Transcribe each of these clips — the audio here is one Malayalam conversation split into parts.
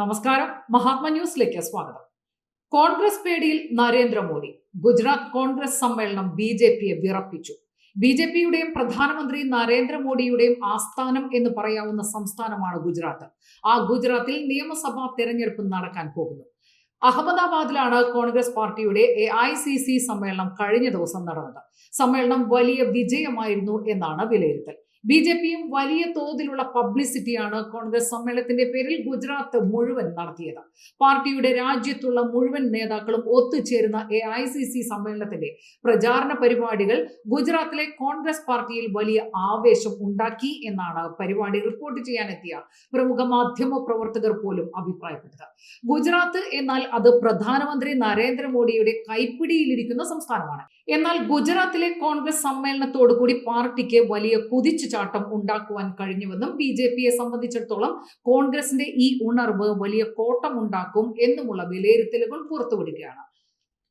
നമസ്കാരം. മഹാത്മ ന്യൂസിലേക്ക് സ്വാഗതം. കോൺഗ്രസ് പേടിയിൽ നരേന്ദ്രമോദി ഗുജറാത്ത് കോൺഗ്രസ് സമ്മേളനം ബി ജെ പിയെ വിറപ്പിച്ചു. ബി ജെ പിയുടെയും പ്രധാനമന്ത്രി നരേന്ദ്രമോദിയുടെയും ആസ്ഥാനം എന്ന് പറയാവുന്ന സംസ്ഥാനമാണ് ഗുജറാത്ത്. ആ ഗുജറാത്തിൽ നിയമസഭാ തെരഞ്ഞെടുപ്പ് നടക്കാൻ പോകുന്നു. അഹമ്മദാബാദിലാണ് കോൺഗ്രസ് പാർട്ടിയുടെ എ ഐ സി സി സമ്മേളനം കഴിഞ്ഞ ദിവസം നടന്നത്. സമ്മേളനം വലിയ വിജയമായിരുന്നു എന്നാണ് വിലയിരുത്തൽ. ബി ജെ പിയും വലിയ തോതിലുള്ള പബ്ലിസിറ്റിയാണ് കോൺഗ്രസ് സമ്മേളനത്തിന്റെ പേരിൽ ഗുജറാത്ത് മുഴുവൻ നടത്തിയത്. പാർട്ടിയുടെ രാജ്യത്തുള്ള മുഴുവൻ നേതാക്കളും ഒത്തുചേരുന്ന എ ഐ സി സി സമ്മേളനത്തിന്റെ പ്രചാരണ പരിപാടികൾ ഗുജറാത്തിലെ കോൺഗ്രസ് പാർട്ടിയിൽ വലിയ ആവേശം ഉണ്ടാക്കി എന്നാണ് പരിപാടി റിപ്പോർട്ട് ചെയ്യാനെത്തിയ പ്രമുഖ മാധ്യമ പ്രവർത്തകർ പോലും അഭിപ്രായപ്പെട്ടത്. ഗുജറാത്ത് എന്നാൽ അത് പ്രധാനമന്ത്രി നരേന്ദ്രമോദിയുടെ കൈപ്പിടിയിലിരിക്കുന്ന സംസ്ഥാനമാണ്. എന്നാൽ ഗുജറാത്തിലെ കോൺഗ്രസ് സമ്മേളനത്തോടുകൂടി പാർട്ടിക്ക് വലിയ കുതിച്ചുചാട്ടം ഉണ്ടാക്കുവാൻ കഴിഞ്ഞുവെന്നും ബി ജെ പിയെ സംബന്ധിച്ചിടത്തോളം കോൺഗ്രസിന്റെ ഈ ഉണർവ് വലിയ കോട്ടമുണ്ടാക്കും എന്നുമുള്ള വിലയിരുത്തലുകൾ പുറത്തുവിടുകയാണ്.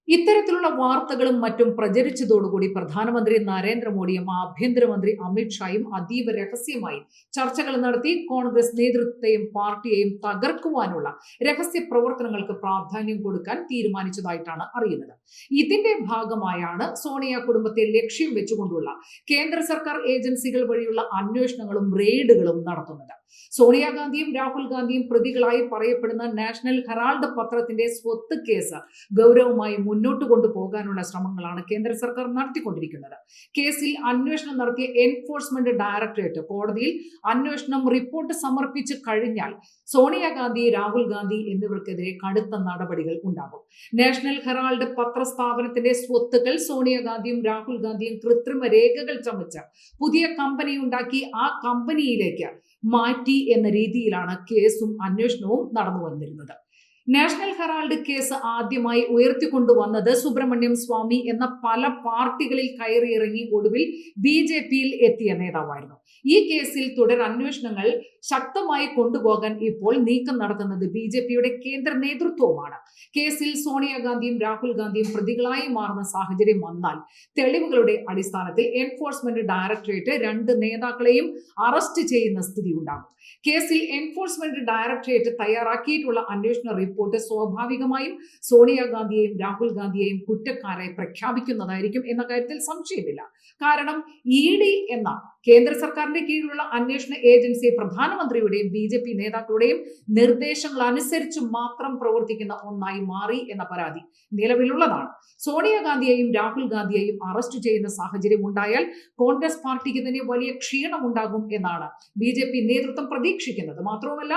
ഇത്തരത്തിലുള്ള വാർത്തകളും മറ്റും പ്രചരിച്ചതോടുകൂടി പ്രധാനമന്ത്രി നരേന്ദ്രമോദിയും ആഭ്യന്തരമന്ത്രി അമിത്ഷായും അതീവ രഹസ്യമായി ചർച്ചകൾ നടത്തി കോൺഗ്രസ് നേതൃത്വത്തെയും പാർട്ടിയെയും തകർക്കുവാനുള്ള രഹസ്യ പ്രവർത്തനങ്ങൾക്ക് പ്രാധാന്യം കൊടുക്കാൻ തീരുമാനിച്ചതായിട്ടാണ് അറിയുന്നത്. ഇതിന്റെ ഭാഗമായാണ് സോണിയ കുടുംബത്തെ ലക്ഷ്യം വെച്ചുകൊണ്ടുള്ള കേന്ദ്ര സർക്കാർ ഏജൻസികൾ വഴിയുള്ള അന്വേഷണങ്ങളും റെയ്ഡുകളും നടത്തുന്നത്. സോണിയാഗാന്ധിയും രാഹുൽ ഗാന്ധിയും പ്രതികളായി പറയപ്പെടുന്ന നാഷണൽ ഹെറാൾഡ് പത്രത്തിന്റെ സ്വത്ത് കേസ് ഗൗരവമായി മുന്നോട്ട് കൊണ്ടുപോകാനുള്ള ശ്രമങ്ങളാണ് കേന്ദ്ര സർക്കാർ നടത്തിക്കൊണ്ടിരിക്കുന്നത്. കേസിൽ അന്വേഷണം നടത്തിയ എൻഫോഴ്സ്മെന്റ് ഡയറക്ടറേറ്റ് കോടതിയിൽ അന്വേഷണം റിപ്പോർട്ട് സമർപ്പിച്ചു കഴിഞ്ഞാൽ സോണിയാഗാന്ധി രാഹുൽ ഗാന്ധി എന്നിവർക്കെതിരെ കടുത്ത നടപടികൾ ഉണ്ടാകും. നാഷണൽ ഹെറാൾഡ് പത്രസ്ഥാപനത്തിന്റെ സ്വത്തുക്കൾ സോണിയാഗാന്ധിയും രാഹുൽ ഗാന്ധിയും കൃത്രിമ രേഖകൾ ചമച്ച് പുതിയ കമ്പനി ഉണ്ടാക്കി ആ കമ്പനിയിലേക്ക് മാറ്റി എന്ന രീതിയിലാണ് കേസും അന്വേഷണവും നടന്നു വന്നിരുന്നത് നാഷണൽ ഹെറാൾഡ് കേസ് ആദ്യമായി ഉയർത്തിക്കൊണ്ടുവന്നത് സുബ്രഹ്മണ്യം സ്വാമി എന്ന പല പാർട്ടികളിൽ കയറിയിറങ്ങി ഒടുവിൽ ബി ജെ പിയിൽ എത്തിയ നേതാവായിരുന്നു. ഈ കേസിൽ തുടർ അന്വേഷണങ്ങൾ ശക്തമായി കൊണ്ടുപോകാൻ ഇപ്പോൾ നീക്കം നടത്തുന്നത് ബി ജെ പിയുടെ കേന്ദ്ര നേതൃത്വവുമാണ്. കേസിൽ സോണിയാഗാന്ധിയും രാഹുൽ ഗാന്ധിയും പ്രതികളായി മാറുന്ന സാഹചര്യം വന്നാൽ തെളിവുകളുടെ അടിസ്ഥാനത്തിൽ എൻഫോഴ്സ്മെന്റ് ഡയറക്ടറേറ്റ് രണ്ട് നേതാക്കളെയും അറസ്റ്റ് ചെയ്യുന്ന സ്ഥിതി ഉണ്ടാകും കേസിൽ എൻഫോഴ്സ്മെന്റ് ഡയറക്ടറേറ്റ് തയ്യാറാക്കിയിട്ടുള്ള അന്വേഷണ റിപ്പോർട്ട് സ്വാഭാവികമായും സോണിയാഗാന്ധിയെയും രാഹുൽ ഗാന്ധിയെയും കുറ്റക്കാരായി പ്രഖ്യാപിക്കുന്നതായിരിക്കും എന്ന കാര്യത്തിൽ സംശയമില്ല. കാരണം ഇ ഡി എന്ന കേന്ദ്ര സർക്കാരിന്റെ കീഴിലുള്ള അന്വേഷണ ഏജൻസി പ്രധാനമന്ത്രിയുടെയും ബി ജെ പി നേതാക്കളുടെയും നിർദ്ദേശങ്ങൾ അനുസരിച്ച് മാത്രം പ്രവർത്തിക്കുന്ന ഒന്നായി മാറി എന്ന പരാതി നിലവിലുള്ളതാണ്. സോണിയാഗാന്ധിയെയും രാഹുൽ ഗാന്ധിയെയും അറസ്റ്റ് ചെയ്യുന്ന സാഹചര്യം ഉണ്ടായാൽ കോൺഗ്രസ് പാർട്ടിക്ക് തന്നെ വലിയ ക്ഷീണം ഉണ്ടാകും എന്നാണ് ബി നേതൃത്വം പ്രതീക്ഷിക്കുന്നത്. മാത്രവുമല്ല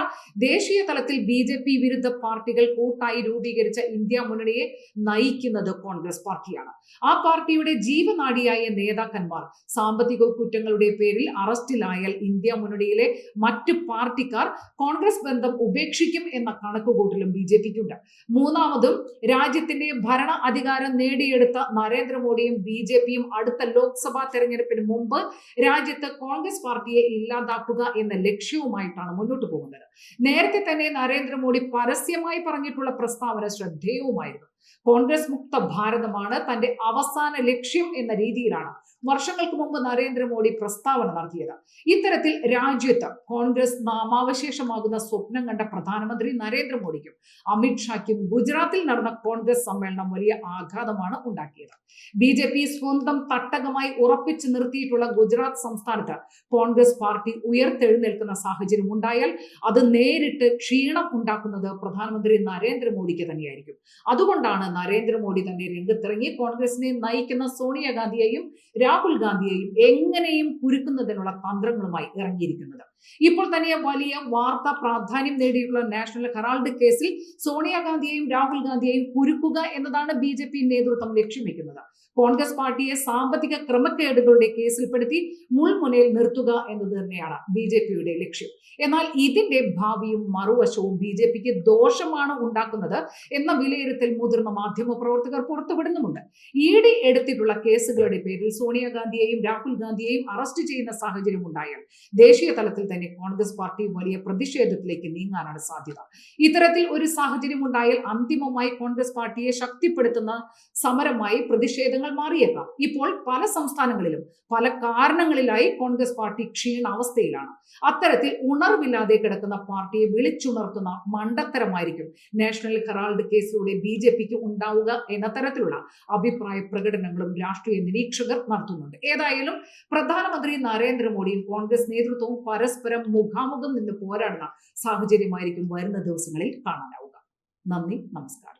ദേശീയ തലത്തിൽ ബി വിരുദ്ധ പാർട്ടികൾ കൂട്ടായി രൂപീകരിച്ച ഇന്ത്യ മുന്നണിയെ നയിക്കുന്നത് കോൺഗ്രസ് പാർട്ടിയാണ്. ആ പാർട്ടിയുടെ ജീവനാടിയായ നേതാക്കന്മാർ സാമ്പത്തിക കുറ്റങ്ങളുടെ പേരിൽ അറസ്റ്റിലായാൽ ഇന്ത്യ മുന്നണിയിലെ മറ്റു പാർട്ടിക്കാർ കോൺഗ്രസ് ബന്ധം ഉപേക്ഷിക്കും എന്ന കണക്കുകൂട്ടലും ബി ജെ പിക്കുണ്ട്. മൂന്നാമതും രാജ്യത്തിന്റെ ഭരണ അധികാരം നേടിയെടുത്ത നരേന്ദ്രമോദിയും ബി ജെ പിയും അടുത്ത ലോക്സഭാ തെരഞ്ഞെടുപ്പിന് മുമ്പ് രാജ്യത്ത് കോൺഗ്രസ് പാർട്ടിയെ ഇല്ലാതാക്കുക എന്ന ലക്ഷ്യവുമായിട്ടാണ് മുന്നോട്ട് പോകുന്നത്. നേരത്തെ തന്നെ നരേന്ദ്രമോദി പരസ്യമായി പറഞ്ഞിട്ടുള്ള പ്രസ്താവന ശ്രദ്ധേയവുമായിരുന്നു. കോൺഗ്രസ് മുക്ത ഭാരതമാണ് തന്റെ അവസാന ലക്ഷ്യം എന്ന രീതിയിലാണ് വർഷങ്ങൾക്ക് മുമ്പ് നരേന്ദ്രമോദി പ്രസ്താവന നടത്തിയത്. ഇത്തരത്തിൽ രാജ്യത്ത് കോൺഗ്രസ് നാമാവശേഷമാകുന്ന സ്വപ്നം കണ്ട പ്രധാനമന്ത്രി നരേന്ദ്രമോദിക്കും അമിത്ഷായ്ക്കും ഗുജറാത്തിൽ നടന്ന കോൺഗ്രസ് സമ്മേളനം വലിയ ആഘാതമാണ് ഉണ്ടാക്കിയത്. ബി ജെ പി സ്വന്തം തട്ടകമായി ഉറപ്പിച്ചു നിർത്തിയിട്ടുള്ള ഗുജറാത്ത് സംസ്ഥാനത്ത് കോൺഗ്രസ് പാർട്ടി ഉയർത്തെഴുന്നേൽക്കുന്ന സാഹചര്യം ഉണ്ടായാൽ അത് നേരിട്ട് ക്ഷീണം ഉണ്ടാക്കുന്നത് പ്രധാനമന്ത്രി നരേന്ദ്രമോദിക്ക് തന്നെയായിരിക്കും. അതുകൊണ്ടാണ് നരേന്ദ്രമോദി തന്നെ രംഗത്തിറങ്ങി കോൺഗ്രസിനെ നയിക്കുന്ന സോണിയാഗാന്ധിയെയും രാഹുൽ ഗാന്ധിയെയും എങ്ങനെയും കുരുക്കുന്നതിനുള്ള തന്ത്രങ്ങളുമായി ഇറങ്ങിയിരിക്കുന്നത്. ഇപ്പോൾ തന്നെ വലിയ വാർത്താ പ്രാധാന്യം നേടിയിട്ടുള്ള നാഷണൽ ഹെറാൾഡ് കേസിൽ സോണിയാഗാന്ധിയെയും രാഹുൽ ഗാന്ധിയെയും കുരുക്കുക എന്നതാണ് ബി ജെ പി നേതൃത്വം ലക്ഷ്യം വെക്കുന്നത് കോൺഗ്രസ് പാർട്ടിയെ സാമ്പത്തിക ക്രമക്കേടുകളുടെ കേസിൽപ്പെടുത്തി മുൾമുനയിൽ നിർത്തുക എന്നത് തന്നെയാണ് ബി ജെ പിയുടെ ലക്ഷ്യം. എന്നാൽ ഇതിന്റെ ഭാവിയും മറുവശവും ബി ജെ പിക്ക് ദോഷമാണ് ഉണ്ടാക്കുന്നത് എന്ന വിലയിരുത്തൽ മുതിർന്ന മുതിർന്ന മാധ്യമ പ്രവർത്തകർ പുറത്തുവിടുന്നുമുണ്ട്. ഇ ഡി എടുത്തിട്ടുള്ള കേസുകളുടെ പേരിൽ സോണിയാഗാന്ധിയെയും രാഹുൽ ഗാന്ധിയെയും അറസ്റ്റ് ചെയ്യുന്ന സാഹചര്യം ഉണ്ടായാൽ ദേശീയ തലത്തിൽ തന്നെ കോൺഗ്രസ് പാർട്ടി വലിയ പ്രതിഷേധത്തിലേക്ക് നീങ്ങാനാണ് സാധ്യത. ഇത്തരത്തിൽ ഒരു സാഹചര്യം ഉണ്ടായാൽ അന്തിമമായി കോൺഗ്രസ് പാർട്ടിയെ ശക്തിപ്പെടുത്തുന്ന സമരമായി പ്രതിഷേധങ്ങൾ മാറിയേക്കാം. ഇപ്പോൾ പല സംസ്ഥാനങ്ങളിലും പല കാരണങ്ങളിലായി കോൺഗ്രസ് പാർട്ടി ക്ഷീണാവസ്ഥയിലാണ് അത്തരത്തിൽ ഉണർവില്ലാതെ കിടക്കുന്ന പാർട്ടിയെ വിളിച്ചുണർത്തുന്ന മണ്ടത്തരമായിരിക്കും നാഷണൽ ഹെറാൾഡ് കേസിലൂടെ ബി ജെ പിക്ക് ഉണ്ടാവുക എന്ന തരത്തിലുള്ള അഭിപ്രായ പ്രകടനങ്ങളും രാഷ്ട്രീയ നിരീക്ഷകർ നടത്തുന്നുണ്ട്. ഏതായാലും പ്രധാനമന്ത്രി നരേന്ദ്രമോദിയും കോൺഗ്രസ് നേതൃത്വവും പരസ്പരം മുഖാമുഖം നിന്ന് പോരാടുന്ന സാഹചര്യമായിരിക്കും വരുന്ന ദിവസങ്ങളിൽ കാണാനാവുക. നന്ദി നമസ്കാരം.